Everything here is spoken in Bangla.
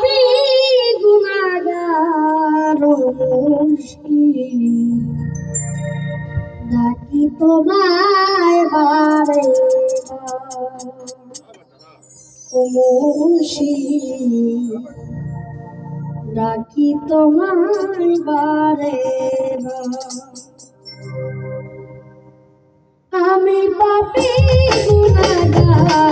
في গুণাগার মুশকিল ডাকি তোমায় বারে ডাকি তোমায় বারে। আমি পাপি গুণাগার